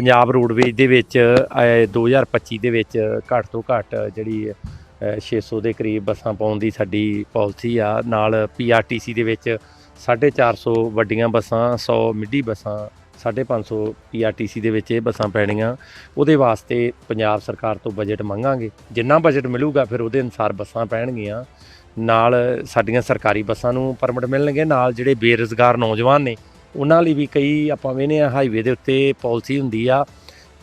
Punjab roadways ਦੇ ਵਿੱਚ ਅਹ, 2025 ਦੇ ਵਿੱਚ ਘੱਟ ਤੋਂ ਘੱਟ ਜਿਹੜੀ ਅਹ, 600 ਦੇ ਕਰੀਬ ਬੱਸਾਂ ਪਾਉਣ ਦੀ ਸਾਡੀ ਪਾਲਿਸੀ ਆ। ਨਾਲ ਪੀਆਰਟੀਸੀ ਦੇ ਵਿੱਚ 450 ਵੱਡੀਆਂ ਬੱਸਾਂ 100 ਮਿੱਡੀ ਬੱਸਾਂ 550 ਪੀਆਰਟੀਸੀ ਦੇ ਵਿੱਚ ਇਹ ਬੱਸਾਂ ਪੈਣੀਆਂ। ਉਹਦੇ ਵਾਸਤੇ ਪੰਜਾਬ ਸਰਕਾਰ ਤੋਂ ਬਜਟ ਮੰਗਾਂਗੇ। ਜਿੰਨਾ ਬਜਟ ਮਿਲੂਗਾ ਫਿਰ ਉਹਦੇ ਅਨੁਸਾਰ ਬੱਸਾਂ ਪੈਣਗੀਆਂ। ਨਾਲ ਸਾਡੀਆਂ ਸਰਕਾਰੀ ਬੱਸਾਂ ਨੂੰ ਪਰਮਿਟ ਮਿਲਣਗੇ। ਨਾਲ ਜਿਹੜੇ ਬੇਰੁਜ਼ਗਾਰ ਨੌਜਵਾਨ ਨੇ ਉਹਨਾਂ ਲਈ ਵੀ ਕਈ ਆਪਾਂ ਵੇਨੇ ਆ ਹਾਈਵੇ ਦੇ ਉੱਤੇ ਪਾਲਿਸੀ ਹੁੰਦੀ ਆ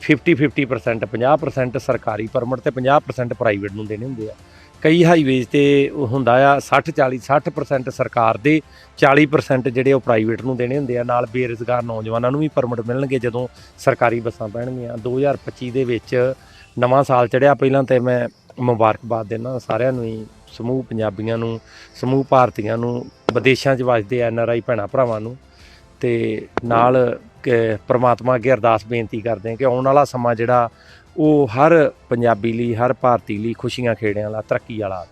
50 50% 50% ਸਰਕਾਰੀ ਪਰਮਿਟ ਤੇ 50% ਪ੍ਰਾਈਵੇਟ ਨੂੰ ਦੇਣੇ ਹੁੰਦੇ ਆ। ਕਈ ਹਾਈਵੇਜ਼ ਤੇ ਉਹ ਹੁੰਦਾ ਆ 60 40 60% ਸਰਕਾਰ ਦੇ 40% ਜਿਹੜੇ ਉਹ ਪ੍ਰਾਈਵੇਟ ਨੂੰ ਦੇਣੇ ਹੁੰਦੇ ਆ। ਨਾਲ ਬੇਰੁਜ਼ਗਾਰ ਨੌਜਵਾਨਾਂ ਨੂੰ ਵੀ ਪਰਮਿਟ ਮਿਲਣਗੇ ਜਦੋਂ ਸਰਕਾਰੀ ਬੱਸਾਂ ਪੈਣਗੀਆਂ। 2025 ਦੇ ਵਿੱਚ ਨਵਾਂ ਸਾਲ ਚੜਿਆ ਪਹਿਲਾਂ ਤੇ ਮੈਂ ਮੁਬਾਰਕਬਾਦ ਦੇਣਾ ਸਾਰਿਆਂ ਨੂੰ ਹੀ, ਸਮੂਹ ਪੰਜਾਬੀਆਂ ਨੂੰ, ਸਮੂਹ ਭਾਰਤੀਆਂ ਨੂੰ, ਵਿਦੇਸ਼ਾਂ 'ਚ ਵਸਦੇ ਐਨ ਆਰ ਆਈ ਭੈਣਾਂ ਭਰਾਵਾਂ ਨੂੰ। ਤੇ ਨਾਲ ਕਿ ਪ੍ਰਮਾਤਮਾ ਅੱਗੇ ਅਰਦਾਸ ਬੇਨਤੀ ਕਰਦੇ ਹਾਂ ਕਿ ਆਉਣ ਵਾਲਾ ਸਮਾਂ ਜਿਹੜਾ, ਉਹ ਹਰ ਪੰਜਾਬੀ ਲਈ, ਹਰ ਭਾਰਤੀ ਲਈ ਖੁਸ਼ੀਆਂ ਖੇੜਿਆਂ ਵਾਲਾ, ਤਰੱਕੀ ਵਾਲਾ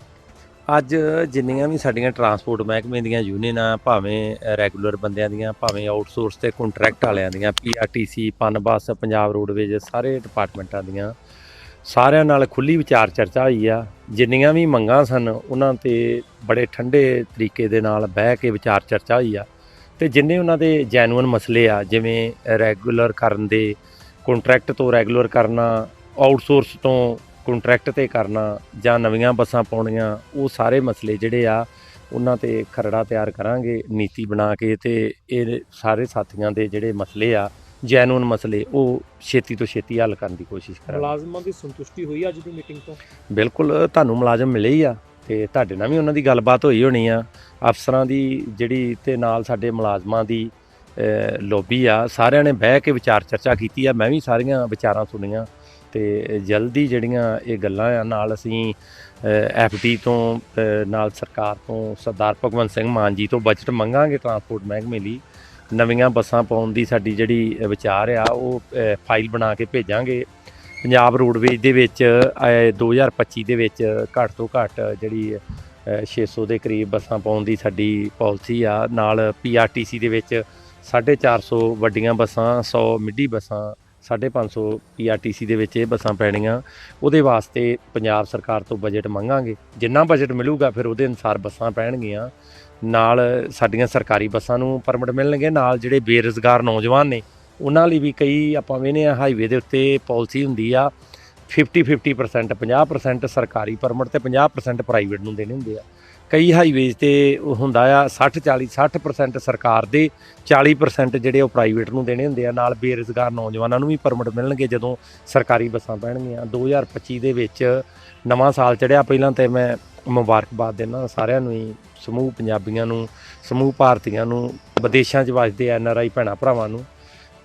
ਅੱਜ ਜਿੰਨੀਆਂ ਵੀ ਸਾਡੀਆਂ ਟਰਾਂਸਪੋਰਟ ਮਹਿਕਮੇ ਦੀਆਂ ਯੂਨੀਅਨਾਂ, ਭਾਵੇਂ ਰੈਗੂਲਰ ਬੰਦਿਆਂ ਦੀਆਂ, ਭਾਵੇਂ ਆਊਟਸੋਰਸ ਤੇ ਕੰਟਰੈਕਟ ਵਾਲਿਆਂ ਦੀਆਂ ਪੀਆਰਟੀਸੀ ਪਨ ਬੱਸ, ਪੰਜਾਬ ਰੋਡਵੇਜ, ਸਾਰੇ ਡਿਪਾਰਟਮੈਂਟਾਂ ਦੀਆਂ, ਸਾਰਿਆਂ ਨਾਲ ਖੁੱਲੀ ਵਿਚਾਰ ਚਰਚਾ ਹੋਈ ਆ। ਜਿੰਨੀਆਂ ਵੀ ਮੰਗਾਂ ਸਨ, ਉਹਨਾਂ ਤੇ ਬੜੇ ਠੰਡੇ ਤਰੀਕੇ ਦੇ ਨਾਲ ਬਹਿ ਕੇ ਵਿਚਾਰ ਚਰਚਾ ਹੋਈ ਆ। ਤੇ ਜਿੰਨੇ ਉਹਨਾਂ ਦੇ ਜੈਨੂਇਨ ਮਸਲੇ ਆ ਜਿਵੇਂ ਰੈਗੂਲਰ ਕਰਨ ਦੇ ਕੰਟਰੈਕਟ ਤੋਂ ਰੈਗੂਲਰ ਕਰਨਾ ਆਊਟਸੋਰਸ ਤੋਂ ਕੰਟਰੈਕਟ ਤੇ ਕਰਨਾ ਜਾਂ ਨਵੀਆਂ ਬੱਸਾਂ ਪਾਉਣੀਆਂ ਉਹ ਸਾਰੇ ਮਸਲੇ ਜਿਹੜੇ ਆ ਉਹਨਾਂ ਤੇ ਖਰੜਾ ਤਿਆਰ ਕਰਾਂਗੇ ਨੀਤੀ ਬਣਾ ਕੇ ਤੇ ਇਹ ਸਾਰੇ ਸਾਥੀਆਂ ਦੇ ਜਿਹੜੇ ਮਸਲੇ ਆ ਜੈਨੂਇਨ ਮਸਲੇ ਉਹ ਛੇਤੀ ਤੋਂ ਛੇਤੀ ਹੱਲ ਕਰਨ ਦੀ ਕੋਸ਼ਿਸ਼ ਕਰਾਂਗੇ। ਮੁਲਾਜ਼ਮਾਂ ਦੀ ਸੰਤੁਸ਼ਟੀ ਹੋਈ ਅੱਜ ਦੀ ਮੀਟਿੰਗ ਤੋਂ? ਬਿਲਕੁਲ ਤੁਹਾਨੂੰ ਮੁਲਾਜ਼ਮ ਮਿਲੇ ਹੀ ਆ ਤੇ ਤੁਹਾਡੇ ਨਾਲ ਵੀ ਉਹਨਾਂ ਦੀ ਗੱਲਬਾਤ ਹੋਈ ਹੋਣੀ ਆ ਅਫਸਰਾਂ ਦੀ ਜਿਹੜੀ ਤੇ ਨਾਲ ਸਾਡੇ ਮੁਲਾਜ਼ਮਾਂ ਦੀ ਲੋਬੀ ਆ ਸਾਰਿਆਂ ਨੇ ਬਹਿ ਕੇ ਵਿਚਾਰ ਚਰਚਾ ਕੀਤੀ ਆ ਮੈਂ ਵੀ ਸਾਰੀਆਂ ਵਿਚਾਰਾਂ ਸੁਣੀਆਂ ਤੇ ਜਲਦੀ ਜਿਹੜੀਆਂ ਇਹ ਗੱਲਾਂ ਆ ਨਾਲ ਅਸੀਂ ਐਫਡੀ ਤੋਂ ਨਾਲ ਸਰਕਾਰ ਤੋਂ ਸਰਦਾਰ ਭਗਵੰਤ ਸਿੰਘ ਮਾਨ ਜੀ ਤੋਂ ਬਜਟ ਮੰਗਾਂਗੇ ਟਰਾਂਸਪੋਰਟ ਮਹਿਕਮੇ ਲਈ ਨਵੀਆਂ ਬੱਸਾਂ ਪਾਉਣ ਦੀ ਸਾਡੀ ਜਿਹੜੀ ਵਿਚਾਰ ਆ ਉਹ ਫਾਈਲ ਬਣਾ ਕੇ ਭੇਜਾਂਗੇ। ਪੰਜਾਬ ਰੋਡਵੇਜ ਦੇ ਵਿੱਚ ਅ, 2025 ਦੇ ਵਿੱਚ ਘੱਟ ਤੋਂ ਘੱਟ ਜਿਹੜੀ 600 ਦੇ ਕਰੀਬ ਬੱਸਾਂ ਪਾਉਣ ਦੀ ਸਾਡੀ ਪਾਲਿਸੀ ਆ। ਨਾਲ ਪੀਆਰਟੀਸੀ ਦੇ ਵਿੱਚ 450 ਵੱਡੀਆਂ ਬੱਸਾਂ 100 ਮਿੱਡੀ ਬੱਸਾਂ 550 ਪੀਆਰਟੀਸੀ ਦੇ ਵਿੱਚ ਇਹ ਬੱਸਾਂ ਪੈਣੀਆਂ। ਉਹਦੇ ਵਾਸਤੇ ਪੰਜਾਬ ਸਰਕਾਰ ਤੋਂ ਬਜਟ ਮੰਗਾਂਗੇ। ਜਿੰਨਾ ਬਜਟ ਮਿਲੂਗਾ ਫਿਰ ਉਹਦੇ ਅਨੁਸਾਰ ਬੱਸਾਂ ਪੈਣਗੀਆਂ। ਨਾਲ ਸਾਡੀਆਂ ਸਰਕਾਰੀ ਬੱਸਾਂ ਨੂੰ ਪਰਮਿਟ ਮਿਲਣਗੇ। ਨਾਲ ਜਿਹੜੇ ਬੇਰੁਜ਼ਗਾਰ ਨੌਜਵਾਨ ਨੇ, ਉਹਨਾਂ ਲਈ ਵੀ ਕਈ ਆਪਾਂ ਵੇਨੇ ਆ ਹਾਈਵੇ ਦੇ ਉੱਤੇ ਪਾਲਿਸੀ ਹੁੰਦੀ ਆ। 50 50% 50% ਸਰਕਾਰੀ ਪਰਮਿਟ ਤੇ 50% ਪ੍ਰਾਈਵੇਟ ਨੂੰ ਦੇਣੇ ਹੁੰਦੇ ਆ। ਕਈ ਹਾਈਵੇਜ਼ ਤੇ ਉਹ ਹੁੰਦਾ ਆ 60 40 60% ਸਰਕਾਰ ਦੇ 40% ਜਿਹੜੇ ਉਹ ਪ੍ਰਾਈਵੇਟ ਨੂੰ ਦੇਣੇ ਹੁੰਦੇ ਆ। ਨਾਲ ਬੇਰੁਜ਼ਗਾਰ ਨੌਜਵਾਨਾਂ ਨੂੰ ਵੀ ਪਰਮਿਟ ਮਿਲਣਗੇ ਜਦੋਂ ਸਰਕਾਰੀ ਬੱਸਾਂ ਪੈਣਗੀਆਂ 2025 ਦੇ ਵਿੱਚ ਨਵਾਂ ਸਾਲ ਚੜਿਆ ਪਹਿਲਾਂ ਤੇ ਮੈਂ ਮੁਬਾਰਕਬਾਦ ਦੇਣਾ ਸਾਰਿਆਂ ਨੂੰ ਹੀ। ਸਮੂਹ ਪੰਜਾਬੀਆਂ ਨੂੰ, ਸਮੂਹ ਭਾਰਤੀਆਂ ਨੂੰ, ਵਿਦੇਸ਼ਾਂ 'ਚ ਵਸਦੇ ਐਨ ਆਰ ਆਈ ਭੈਣਾਂ ਭਰਾਵਾਂ ਨੂੰ।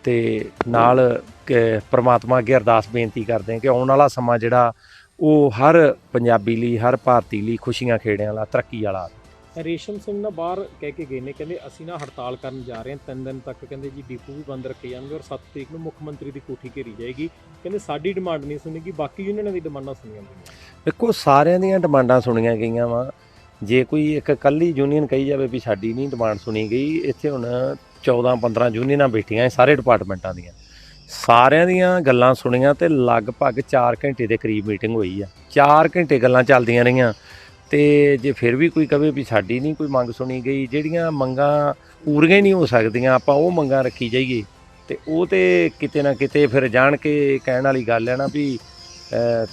ਤੇ ਨਾਲ ਕਿ ਪ੍ਰਮਾਤਮਾ ਅੱਗੇ ਅਰਦਾਸ ਬੇਨਤੀ ਕਰਦੇ ਹਾਂ ਕਿ ਆਉਣ ਵਾਲਾ ਸਮਾਂ ਜਿਹੜਾ ਉਹ ਹਰ ਪੰਜਾਬੀ ਲਈ ਹਰ ਭਾਰਤੀ ਲਈ ਖੁਸ਼ੀਆਂ ਖੇੜਿਆਂ ਵਾਲਾ ਤਰੱਕੀ ਵਾਲਾ ਰੇਸ਼ਮ ਸਿੰਘ ਨਾ ਬਾਹਰ ਕਹਿ ਕੇ ਗਏ ਨੇ ਕਹਿੰਦੇ ਅਸੀਂ ਨਾ ਹੜਤਾਲ ਕਰਨ ਜਾ ਰਹੇ ਹਾਂ ਤਿੰਨ ਦਿਨ ਤੱਕ ਕਹਿੰਦੇ ਜੀ ਡਿਪੂ ਵੀ ਬੰਦ ਰੱਖੇ ਜਾਣਗੇ ਔਰ 7 ਤਰੀਕ ਨੂੰ ਮੁੱਖ ਮੰਤਰੀ ਦੀ ਕੋਠੀ ਘੇਰੀ ਜਾਏਗੀ। ਕਹਿੰਦੇ ਸਾਡੀ ਡਿਮਾਂਡ ਨਹੀਂ ਸੁਣੇਗੀ ਬਾਕੀ ਯੂਨੀਅਨਾਂ ਦੀ ਡਿਮਾਂਡਾਂ ਸੁਣੀਆਂ ਗਈਆਂ। ਵੇਖੋ ਸਾਰਿਆਂ ਦੀਆਂ ਡਿਮਾਂਡਾਂ ਸੁਣੀਆਂ ਗਈਆਂ ਵਾ। ਜੇ ਕੋਈ ਇੱਕ ਕੱਲੀ ਯੂਨੀਅਨ ਕਹੀ ਜਾਵੇ ਵੀ ਸਾਡੀ ਨਹੀਂ ਡਿਮਾਂਡ ਸੁਣੀ ਗਈ ਇੱਥੇ ਹੁਣ 14 15 ਯੂਨੀਅਨਾਂ ਬੈਠੀਆਂ ਸਾਰੇ ਡਿਪਾਰਟਮੈਂਟਾਂ ਦੀਆਂ। ਸਾਰਿਆਂ ਦੀਆਂ ਗੱਲਾਂ ਸੁਣੀਆਂ ਤੇ ਲਗਭਗ 4 ਘੰਟੇ ਦੇ ਕਰੀਬ ਮੀਟਿੰਗ ਹੋਈ ਆ। 4 ਘੰਟੇ ਗੱਲਾਂ ਚੱਲਦੀਆਂ ਰਹੀਆਂ ਤੇ ਜੇ ਫਿਰ ਵੀ ਕੋਈ ਕਵੇ ਵੀ ਸਾਡੀ ਨਹੀਂ ਕੋਈ ਮੰਗ ਸੁਣੀ ਗਈ, ਜਿਹੜੀਆਂ ਮੰਗਾਂ ਪੂਰੀਆਂ ਹੀ ਨਹੀਂ ਹੋ ਸਕਦੀਆਂ, ਆਪਾਂ ਉਹ ਮੰਗਾਂ ਰੱਖੀ ਜਾਈਏ ਤੇ ਉਹ ਤੇ ਕਿਤੇ ਨਾ ਕਿਤੇ ਫਿਰ ਜਾਣ ਕੇ ਕਹਿਣ ਵਾਲੀ ਗੱਲ ਹੈ ਨਾ ਵੀ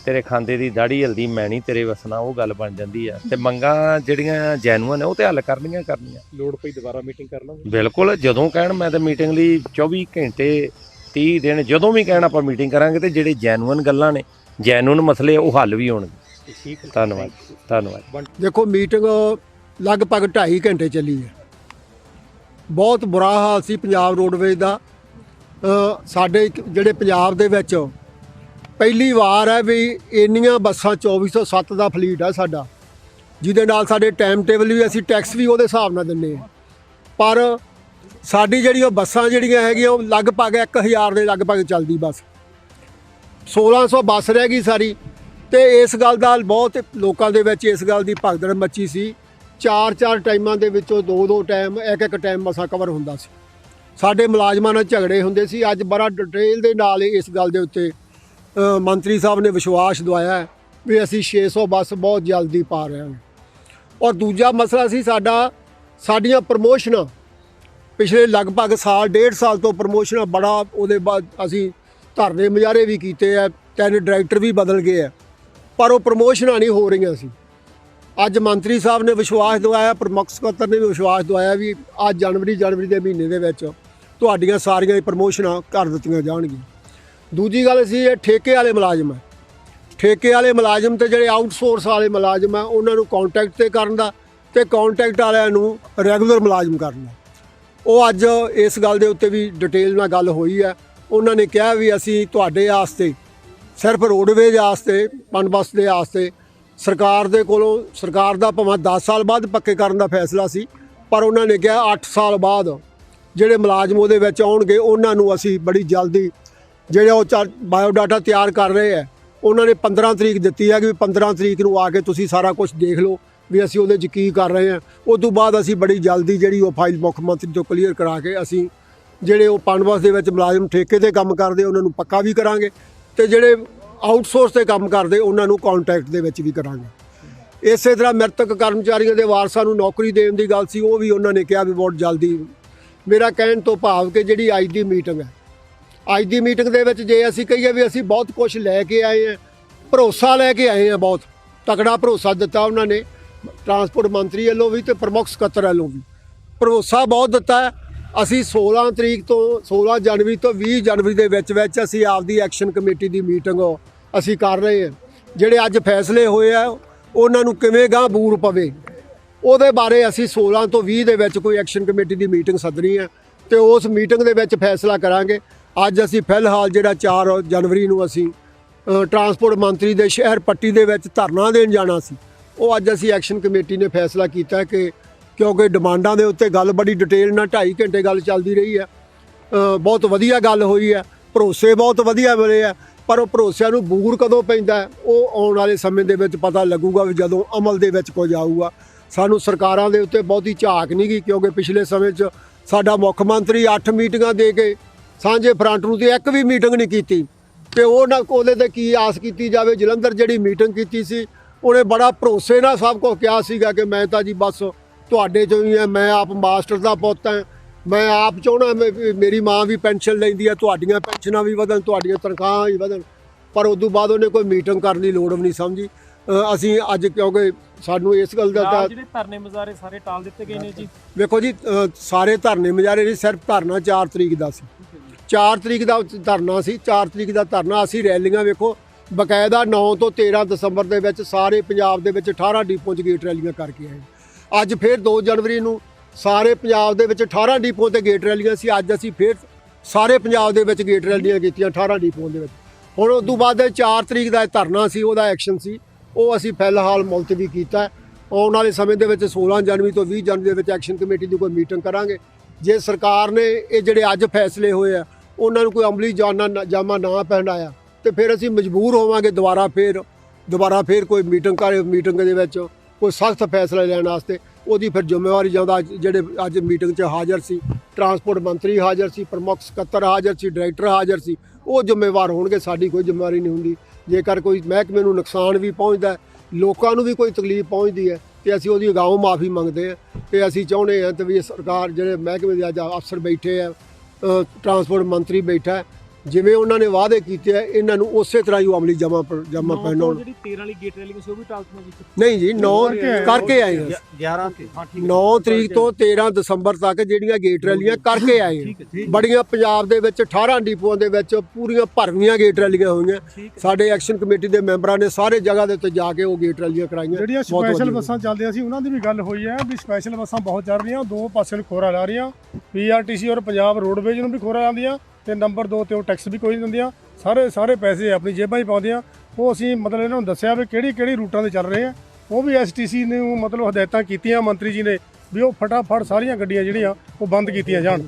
ਤੇਰੇ ਖਾਂਦੇ ਦੀ ਦਾੜੀ ਹਲਦੀ ਮੈਂ ਨਹੀਂ ਤੇਰੇ ਵਸਣਾ ਉਹ ਗੱਲ ਬਣ ਜਾਂਦੀ ਆ। ਤੇ ਮੰਗਾਂ ਜਿਹੜੀਆਂ ਜੈਨੂਅਨ ਨੇ ਉਹ ਤੇ ਹੱਲ ਕਰਨੀਆਂ ਕਰਨੀਆਂ। ਲੋੜ ਪਈ ਦੁਬਾਰਾ ਮੀਟਿੰਗ ਕਰ ਲਵਾਂਗੇ ਬਿਲਕੁਲ ਜਦੋਂ ਕਹਿਣ ਮੈਂ ਤਾਂ ਮੀਟਿੰਗ ਲਈ 24 ਘੰਟੇ 30 ਦਿਨ ਜਦੋਂ ਵੀ ਕਹਿਣ ਆਪਾਂ ਮੀਟਿੰਗ ਕਰਾਂਗੇ ਤੇ ਜਿਹੜੇ ਜੈਨੂਅਨ ਗੱਲਾਂ ਨੇ ਜੈਨੂਅਨ ਮਸਲੇ ਉਹ ਹੱਲ ਵੀ ਹੋਣਗੇ। ਠੀਕ ਧੰਨਵਾਦ ਧੰਨਵਾਦ। ਦੇਖੋ ਮੀਟਿੰਗ ਲਗਭਗ 2.5 ਘੰਟੇ ਚੱਲੀ ਹੈ। ਬਹੁਤ ਬੁਰਾ ਹਾਲ ਸੀ ਪੰਜਾਬ ਰੋਡਵੇਜ਼ ਦਾ। ਸਾਡੇ ਜਿਹੜੇ ਪੰਜਾਬ ਦੇ ਵਿੱਚ ਪਹਿਲੀ ਵਾਰ ਹੈ ਵੀ ਇੰਨੀਆਂ ਬੱਸਾਂ 2407 ਦਾ ਫਲੀਟ ਹੈ ਸਾਡਾ, ਜਿਹਦੇ ਨਾਲ ਸਾਡੇ ਟਾਈਮ ਟੇਬਲ ਵੀ, ਅਸੀਂ ਟੈਕਸ ਵੀ ਉਹਦੇ ਹਿਸਾਬ ਨਾਲ ਦਿੰਨੇ ਆ ਪਰ ਸਾਡੀ ਜਿਹੜੀ ਉਹ ਬੱਸਾਂ ਜਿਹੜੀਆਂ ਹੈਗੀਆਂ, ਉਹ ਲਗਭਗ 1000 ਦੇ ਲਗਭਗ ਚੱਲਦੀ ਬੱਸ। 1600 ਬੱਸ ਰਹਿ ਗਈ ਸਾਰੀ ਤੇ ਇਸ ਗੱਲ ਦਾ ਬਹੁਤ ਲੋਕਾਂ ਦੇ ਵਿੱਚ ਇਸ ਗੱਲ ਦੀ ਭਗਦੜ ਮੱਚੀ ਸੀ। ਚਾਰ ਚਾਰ ਟਾਈਮਾਂ ਦੇ ਵਿੱਚੋਂ ਦੋ ਦੋ ਟਾਈਮ, ਇੱਕ ਇੱਕ ਟਾਈਮ ਮਸਾ ਕਵਰ ਹੁੰਦਾ ਸੀ। ਸਾਡੇ ਮੁਲਾਜ਼ਮਾਂ ਨਾਲ ਝਗੜੇ ਹੁੰਦੇ ਸੀ। ਅੱਜ ਬੜਾ ਡਿਟੇਲ ਦੇ ਨਾਲ ਇਸ ਗੱਲ ਦੇ ਉੱਤੇ ਮੰਤਰੀ ਸਾਹਿਬ ਨੇ ਵਿਸ਼ਵਾਸ ਦਵਾਇਆ ਵੀ ਅਸੀਂ 600 ਬੱਸ ਬਹੁਤ ਜਲਦੀ ਪਾ ਰਹੇ ਹਾਂ। ਔਰ ਦੂਜਾ ਮਸਲਾ ਸੀ ਸਾਡਾ, ਸਾਡੀਆਂ ਪ੍ਰਮੋਸ਼ਨਾਂ ਪਿਛਲੇ ਲਗਭਗ ਸਾਲ, ਡੇਢ ਸਾਲ ਤੋਂ ਪ੍ਰਮੋਸ਼ਨਾਂ ਬੜਾ ਉਹਦੇ ਬਾਅਦ ਅਸੀਂ ਧਰਨੇ ਮੁਜ਼ਾਹਰੇ ਵੀ ਕੀਤੇ ਆ ਤਿੰਨ ਡਾਇਰੈਕਟਰ ਵੀ ਬਦਲ ਗਏ ਆ ਪਰ ਉਹ ਪ੍ਰਮੋਸ਼ਨਾਂ ਨਹੀਂ ਹੋ ਰਹੀਆਂ ਸੀ। ਅੱਜ ਮੰਤਰੀ ਸਾਹਿਬ ਨੇ ਵਿਸ਼ਵਾਸ ਦਵਾਇਆ, ਪ੍ਰਮੁੱਖ ਸਕੱਤਰ ਨੇ ਵੀ ਵਿਸ਼ਵਾਸ ਦਵਾਇਆ ਵੀ ਅੱਜ ਜਨਵਰੀ ਜਨਵਰੀ ਦੇ ਮਹੀਨੇ ਦੇ ਵਿੱਚ ਤੁਹਾਡੀਆਂ ਸਾਰੀਆਂ ਪ੍ਰਮੋਸ਼ਨਾਂ ਕਰ ਦਿੱਤੀਆਂ ਜਾਣਗੀਆਂ। ਦੂਜੀ ਗੱਲ ਸੀ ਇਹ ਠੇਕੇ ਵਾਲੇ ਮੁਲਾਜ਼ਮ ਹੈ। ਠੇਕੇ ਵਾਲੇ ਮੁਲਾਜ਼ਮ ਤੇ ਜਿਹੜੇ ਆਊਟਸੋਰਸ ਵਾਲੇ ਮੁਲਾਜ਼ਮ ਹੈ, ਉਹਨਾਂ ਨੂੰ ਕੰਟੈਕਟ ਤੇ ਕਰਨ ਦਾ ਤੇ ਕੰਟੈਕਟ ਵਾਲਿਆਂ ਨੂੰ ਰੈਗੂਲਰ ਮੁਲਾਜ਼ਮ ਕਰਨ ਦਾ। ਉਹ ਅੱਜ ਇਸ ਗੱਲ ਦੇ ਉੱਤੇ ਵੀ ਡਿਟੇਲ ਨਾਲ ਗੱਲ ਹੋਈ ਹੈ। ਉਹਨਾਂ ਨੇ ਕਿਹਾ ਵੀ ਅਸੀਂ ਤੁਹਾਡੇ ਆਸਤੇ, ਸਿਰਫ ਰੋਡਵੇਜ ਆਸਤੇ ਪਨਬਸ ਦੇ ਆਸਤੇ ਸਰਕਾਰ ਦੇ ਕੋਲੋਂ, ਸਰਕਾਰ ਦਾ ਭਾਵੇਂ 10 ਸਾਲ ਬਾਅਦ ਪੱਕੇ ਕਰਨ ਦਾ ਫੈਸਲਾ ਸੀ, ਪਰ ਉਹਨਾਂ ਨੇ ਕਿਹਾ 8 ਸਾਲ ਬਾਅਦ ਜਿਹੜੇ ਮੁਲਾਜ਼ਮ ਉਹਦੇ ਵਿੱਚ ਆਉਣਗੇ, ਉਹਨਾਂ ਨੂੰ ਅਸੀਂ ਬੜੀ ਜਲਦੀ ਜਿਹੜੇ ਉਹ ਬਾਇਓਡਾਟਾ ਤਿਆਰ ਕਰ ਰਹੇ ਹੈ, ਉਹਨਾਂ ਨੇ 15 ਤਰੀਕ ਦਿੱਤੀ ਹੈ ਕਿ ਵੀ 15 ਤਰੀਕ ਨੂੰ ਆ ਕੇ ਤੁਸੀਂ ਸਾਰਾ ਕੁਝ ਦੇਖ ਲਓ ਵੀ ਅਸੀਂ ਉਹਦੇ 'ਚ ਕੀ ਕਰ ਰਹੇ ਹਾਂ। ਉਸ ਤੋਂ ਬਾਅਦ ਅਸੀਂ ਬੜੀ ਜਲਦੀ ਜਿਹੜੀ ਉਹ ਫਾਈਲ ਮੁੱਖ ਮੰਤਰੀ ਤੋਂ ਕਲੀਅਰ ਕਰਾ ਕੇ ਅਸੀਂ ਜਿਹੜੇ ਉਹ ਪਨਬਸ ਦੇ ਵਿੱਚ ਮੁਲਾਜ਼ਮ ਠੇਕੇ ਤੇ ਕੰਮ ਕਰਦੇ, ਉਹਨਾਂ ਨੂੰ ਪੱਕਾ ਵੀ ਕਰਾਂਗੇ ਤੇ ਜਿਹੜੇ ਆਊਟਸੋਰਸ ਤੇ ਕੰਮ ਕਰਦੇ, ਉਹਨਾਂ ਨੂੰ ਕੰਟਰੈਕਟ ਦੇ ਵਿੱਚ ਵੀ ਕਰਾਂਗੇ। ਇਸੇ ਤਰ੍ਹਾਂ ਮ੍ਰਿਤਕ ਕਰਮਚਾਰੀਆਂ ਦੇ ਵਾਰਸਾਂ ਨੂੰ ਨੌਕਰੀ ਦੇਣ ਦੀ ਗੱਲ ਸੀ, ਉਹ ਵੀ ਉਹਨਾਂ ਨੇ ਕਿਹਾ ਵੀ ਬਹੁਤ ਜਲਦੀ। ਮੇਰਾ ਕਹਿਣ ਤੋਂ ਭਾਵ ਕਿ ਜਿਹੜੀ ਅੱਜ ਦੀ ਮੀਟਿੰਗ ਹੈ ਅੱਜ ਦੀ ਮੀਟਿੰਗ ਦੇ ਵਿੱਚ ਜੇ ਅਸੀਂ ਕਹੀਏ ਵੀ ਅਸੀਂ ਬਹੁਤ ਕੁਝ ਲੈ ਕੇ ਆਏ ਹਾਂ, ਭਰੋਸਾ ਲੈ ਕੇ ਆਏ ਹਾਂ ਬਹੁਤ, ਤਕੜਾ ਭਰੋਸਾ ਦਿੱਤਾ ਉਹਨਾਂ ਨੇ, ਟਰਾਂਸਪੋਰਟ ਮੰਤਰੀ ਵੱਲੋਂ ਵੀ ਤੇ ਪ੍ਰਮੁੱਖ ਸਕੱਤਰ ਵੱਲੋਂ ਵੀ। ਭਰੋਸਾ ਬਹੁਤ ਦਿੱਤਾ ਅਸੀਂ 16 ਤਰੀਕ ਤੋਂ 16 ਜਨਵਰੀ ਤੋਂ 20 ਜਨਵਰੀ ਦੇ ਵਿੱਚ ਵਿੱਚ ਅਸੀਂ ਆਪਦੀ ਐਕਸ਼ਨ ਕਮੇਟੀ ਦੀ ਮੀਟਿੰਗ ਅਸੀਂ ਕਰ ਰਹੇ ਹਾਂ। ਜਿਹੜੇ ਅੱਜ ਫੈਸਲੇ ਹੋਏ ਆ, ਉਹਨਾਂ ਨੂੰ ਕਿਵੇਂ ਗਾਂ ਬੂਰ ਪਵੇ? ਉਹਦੇ ਬਾਰੇ ਅਸੀਂ 16 ਤੋਂ 20 ਦੇ ਵਿੱਚ ਕੋਈ ਐਕਸ਼ਨ ਕਮੇਟੀ ਦੀ ਮੀਟਿੰਗ ਸੱਦਣੀ ਹੈ ਤੇ ਉਸ ਮੀਟਿੰਗ ਦੇ ਵਿੱਚ ਫੈਸਲਾ ਕਰਾਂਗੇ। ਅੱਜ ਅਸੀਂ ਫਿਲਹਾਲ ਜਿਹੜਾ 4 ਜਨਵਰੀ ਨੂੰ ਅਸੀਂ ਟਰਾਂਸਪੋਰਟ ਮੰਤਰੀ ਦੇ ਸ਼ਹਿਰ ਪੱਟੀ ਦੇ ਵਿੱਚ ਧਰਨਾ ਦੇਣ ਜਾਣਾ ਸੀ। ਉਹ ਅੱਜ ਅਸੀਂ ਐਕਸ਼ਨ ਕਮੇਟੀ ਨੇ ਫੈਸਲਾ ਕੀਤਾ ਕਿ ਕਿਉਂਕਿ ਡਿਮਾਂਡਾਂ ਦੇ ਉੱਤੇ ਗੱਲ ਬੜੀ ਡਿਟੇਲ ਨਾਲ 2.5 ਘੰਟੇ ਗੱਲ ਚੱਲਦੀ ਰਹੀ ਹੈ। ਬਹੁਤ ਵਧੀਆ ਗੱਲ ਹੋਈ ਹੈ। ਭਰੋਸੇ ਬਹੁਤ ਵਧੀਆ ਮਿਲੇ ਆ ਪਰ ਉਹ ਭਰੋਸਿਆਂ ਨੂੰ ਬੂਰ ਕਦੋਂ ਪੈਂਦਾ ਉਹ ਆਉਣ ਵਾਲੇ ਸਮੇਂ ਦੇ ਵਿੱਚ ਪਤਾ ਲੱਗੂਗਾ ਵੀ ਜਦੋਂ ਅਮਲ ਦੇ ਵਿੱਚ ਕੁਝ ਆਊਗਾ। ਸਾਨੂੰ ਸਰਕਾਰਾਂ ਦੇ ਉੱਤੇ ਬਹੁਤੀ ਝਾਕ ਨਹੀਂ ਗਈ ਕਿਉਂਕਿ ਪਿਛਲੇ ਸਮੇਂ 'ਚ ਸਾਡਾ ਮੁੱਖ ਮੰਤਰੀ 8 ਮੀਟਿੰਗਾਂ ਦੇ ਕੇ ਸਾਂਝੇ ਫਰੰਟ ਨੂੰ ਤੇ ਇੱਕ ਵੀ ਮੀਟਿੰਗ ਨਹੀਂ ਕੀਤੀ। ਤੇ ਉਹ ਨਾ ਉਹਦੇ ਤੇ ਕੀ ਆਸ ਕੀਤੀ ਜਾਵੇ ਜਲੰਧਰ ਜਿਹੜੀ ਮੀਟਿੰਗ ਕੀਤੀ ਸੀ ਉਹਨੇ ਬੜਾ ਭਰੋਸੇ ਨਾਲ ਸਭ ਕੁਝ ਕਿਹਾ ਸੀਗਾ ਕਿ ਮੈਂ ਤਾਂ ਜੀ ਬਸ ਤੁਹਾਡੇ ਚੋਂ ਹੀ ਹਾਂ ਮੈਂ ਆਪ ਮਾਸਟਰ ਦਾ ਪੁੱਤ ਹਾਂ ਮੈਂ ਆਪ ਚਾਹਣਾ ਮੇਰੀ ਮਾਂ ਵੀ ਪੈਨਸ਼ਨ ਲੈਂਦੀ ਹੈ ਤੁਹਾਡੀਆਂ ਪੈਨਸ਼ਨਾਂ ਵੀ ਵਧਣ ਤੁਹਾਡੀਆਂ ਤਨਖਾਹਾਂ ਵੀ ਵਧਣ। ਪਰ ਉਸ ਤੋਂ ਬਾਅਦ ਉਹਨੇ ਕੋਈ ਮੀਟਿੰਗ ਕਰਨ ਦੀ ਲੋੜ ਵੀ ਨਹੀਂ ਸਮਝੀ। ਅਸੀਂ ਅੱਜ ਕਿਉਂਕਿ ਸਾਨੂੰ ਇਸ ਗੱਲ ਦਾ ਨਾਲ ਤਾਂ ਜਿਹੜੇ ਧਰਨੇ ਸਾਰੇ ਟਾਲ ਦਿੱਤੇ ਗਏ ਨੇ ਜੀ। ਵੇਖੋ ਜੀ ਸਾਰੇ ਧਰਨੇ ਮੁਜ਼ਾਹਰੇ ਨਹੀਂ ਸਿਰਫ ਧਰਨਾ 4 ਤਰੀਕ ਦਾ ਸੀ। 4 ਤਰੀਕ ਦਾ ਧਰਨਾ ਸੀ 4 ਤਰੀਕ ਦਾ ਧਰਨਾ, ਅਸੀਂ ਰੈਲੀਆਂ ਵੇਖੋ, ਬਕਾਇਦਾ 9 ਤੋਂ 13 ਦਸੰਬਰ ਦੇ ਵਿੱਚ ਸਾਰੇ ਪੰਜਾਬ ਦੇ ਵਿੱਚ 18 ਡਿਪੋ 'ਚ ਗੇਟ ਰੈਲੀਆਂ ਕਰਕੇ ਆਏ। ਅੱਜ ਫਿਰ 2 ਜਨਵਰੀ ਨੂੰ ਸਾਰੇ ਪੰਜਾਬ ਦੇ ਵਿੱਚ 18 ਡਿਪੋ ਤੇ ਗੇਟ ਰੈਲੀਆਂ ਸੀ, ਅੱਜ ਅਸੀਂ ਫਿਰ ਸਾਰੇ ਪੰਜਾਬ ਦੇ ਵਿੱਚ ਗੇਟ ਰੈਲੀਆਂ ਕੀਤੀਆਂ 18 ਡਿਪੋ ਦੇ ਵਿੱਚ। ਹੁਣ ਉਸ ਤੋਂ ਬਾਅਦ 4 ਤਰੀਕ ਦਾ ਇਹ ਧਰਨਾ ਸੀ, ਉਹਦਾ ਐਕਸ਼ਨ ਸੀ, ਉਹ ਅਸੀਂ ਫਿਲਹਾਲ ਮੁਲਤਵੀ ਕੀਤਾ। ਆਉਣ ਵਾਲੇ ਸਮੇਂ ਦੇ ਵਿੱਚ 16 ਜਨਵਰੀ ਤੋਂ 20 ਜਨਵਰੀ ਦੇ ਵਿੱਚ ਐਕਸ਼ਨ ਕਮੇਟੀ ਦੀ ਕੋਈ ਮੀਟਿੰਗ ਕਰਾਂਗੇ। ਜੇ ਸਰਕਾਰ ਨੇ ਇਹ ਜਿਹੜੇ ਅੱਜ ਫੈਸਲੇ ਹੋਏ ਆ ਉਹਨਾਂ ਨੂੰ ਕੋਈ ਅਮਲੀ ਜਾਨਾ ਜਾਮਾ ਨਾ ਪਹਿਨਾਇਆ ਤੇ ਫਿਰ ਅਸੀਂ ਮਜਬੂਰ ਹੋਵਾਂਗੇ ਦੁਬਾਰਾ ਫਿਰ ਦੁਬਾਰਾ ਫਿਰ ਕੋਈ ਮੀਟਿੰਗ ਕਰ ਮੀਟਿੰਗ ਦੇ ਵਿੱਚ ਕੋਈ ਸਖਤ ਫੈਸਲਾ ਲੈਣ ਵਾਸਤੇ। ਉਹਦੀ ਫਿਰ ਜ਼ਿੰਮੇਵਾਰੀ ਜਾਂਦਾ ਜਿਹੜੇ ਅੱਜ ਮੀਟਿੰਗ 'ਚ ਹਾਜ਼ਰ ਸੀ। ਟਰਾਂਸਪੋਰਟ ਮੰਤਰੀ ਹਾਜ਼ਰ ਸੀ, ਪ੍ਰਮੁੱਖ ਸਕੱਤਰ ਹਾਜ਼ਰ ਸੀ, ਡਾਇਰੈਕਟਰ ਹਾਜ਼ਰ ਸੀ। ਉਹ ਜ਼ਿੰਮੇਵਾਰ ਹੋਣਗੇ, ਸਾਡੀ ਕੋਈ ਜ਼ਿੰਮੇਵਾਰੀ ਨਹੀਂ ਹੁੰਦੀ। ਜੇਕਰ ਕੋਈ ਮਹਿਕਮੇ ਨੂੰ ਨੁਕਸਾਨ ਵੀ ਪਹੁੰਚਦਾ ਲੋਕਾਂ ਨੂੰ ਵੀ ਕੋਈ ਤਕਲੀਫ ਪਹੁੰਚਦੀ ਹੈ, ਤੇ ਅਸੀਂ ਉਹਦੀ ਅਗਾਊਂ ਮਾਫੀ ਮੰਗਦੇ ਹਾਂ। ਤੇ ਅਸੀਂ ਚਾਹੁੰਦੇ ਹਾਂ ਤੇ ਵੀ ਸਰਕਾਰ, ਜਿਹੜੇ ਮਹਿਕਮੇ ਦੇ ਅੱਜ ਅਫਸਰ ਬੈਠੇ ਆ ਟਰਾਂਸਪੋਰਟ ਮੰਤਰੀ ਬੈਠਾ ਜਿਵੇਂ ਉਹਨਾਂ ਨੇ ਵਾਅਦੇ ਕੀਤੇ ਆ ਇਹਨਾਂ ਨੂੰ ਉਸੇ ਤਰ੍ਹਾਂ ਹੀ ਉਹ ਅਮਲੀ ਜਮਾ ਜਮਾ ਹੋਣ ਜਿਹੜੀ 13 ਵਾਲੀ ਗੇਟ ਰੈਲੀ ਸੀ ਉਹ ਵੀ ਟਾਲਤੀਆਂ ਜੀ ਨਹੀਂ ਜੀ 9 ਕਰਕੇ ਆਏ ਹਾਂ। 11 ਤੇ ਹਾਂ ਠੀਕ 9 ਤਰੀਕ ਤੋਂ 13 ਦਸੰਬਰ ਤੱਕ ਜਿਹੜੀਆਂ ਗੇਟ ਰੈਲੀਆਂ ਕਰਕੇ ਆਏ ਬੜੀਆਂ ਪੰਜਾਬ ਦੇ ਵਿੱਚ 18 ਡਿਪੂਆਂ ਦੇ ਵਿੱਚ ਪੂਰੀਆਂ ਭਰਵੀਆਂ ਗੇਟ ਰੈਲੀਆਂ ਹੋਈਆਂ। ਸਾਡੇ ਐਕਸ਼ਨ ਕਮੇਟੀ ਦੇ ਮੈਂਬਰਾਂ ਨੇ ਸਾਰੇ ਜਗ੍ਹਾ ਦੇ ਉੱਤੇ ਜਾ ਕੇ ਉਹ ਗੇਟ ਰੈਲੀਆਂ ਕਰਾਈਆਂ। ਜਿਹੜੀਆਂ ਸਪੈਸ਼ਲ। ਬੱਸਾਂ ਚੱਲਦੀਆਂ ਸੀ ਉਹਨਾਂ ਦੀ ਵੀ ਗੱਲ ਹੋਈ ਹੈ ਵੀ ਸਪੈਸ਼ਲ ਬੱਸਾਂ ਬਹੁਤ ਚੱਲ ਰਹੀਆਂ ਦੋ ਪਾਸੇ ਨੂੰ ਖੋਰਾ ਲਾ ਰਹੀਆਂ। ਪੀਆਰਟੀਸੀ ਔਰ ਪੰਜਾਬ ਰੋਡਵੇਜ ਨੂੰ ਵੀ ਖੋਰਾ ਲਾਉਂਦੀਆਂ। ਤੇ ਨੰਬਰ 2 ਤੇ ਉਹ ਟੈਕਸ ਵੀ ਕੋਈ ਨਹੀਂ ਦਿੰਦੀਆਂ। ਸਾਰੇ ਸਾਰੇ ਪੈਸੇ ਆਪਣੀ ਜੇਬਾਂ 'ਚ ਪਾਉਂਦੀਆਂ। ਉਹ ਅਸੀਂ ਮਤਲਬ ਇਹਨਾਂ ਨੂੰ ਦੱਸਿਆ ਵੀ ਕਿਹੜੀ ਕਿਹੜੀ ਰੂਟਾਂ ਤੇ ਚੱਲ ਰਹੇ ਆ। ਉਹ ਵੀ ਐਸਟੀਸੀ ਨੂੰ ਮਤਲਬ ਹਦਾਇਤਾਂ ਕੀਤੀਆਂ ਮੰਤਰੀ ਜੀ ਨੇ ਵੀ ਉਹ ਫਟਾਫਟ ਸਾਰੀਆਂ ਗੱਡੀਆਂ ਜਿਹੜੀਆਂ ਉਹ ਬੰਦ ਕੀਤੀਆਂ ਜਾਣ।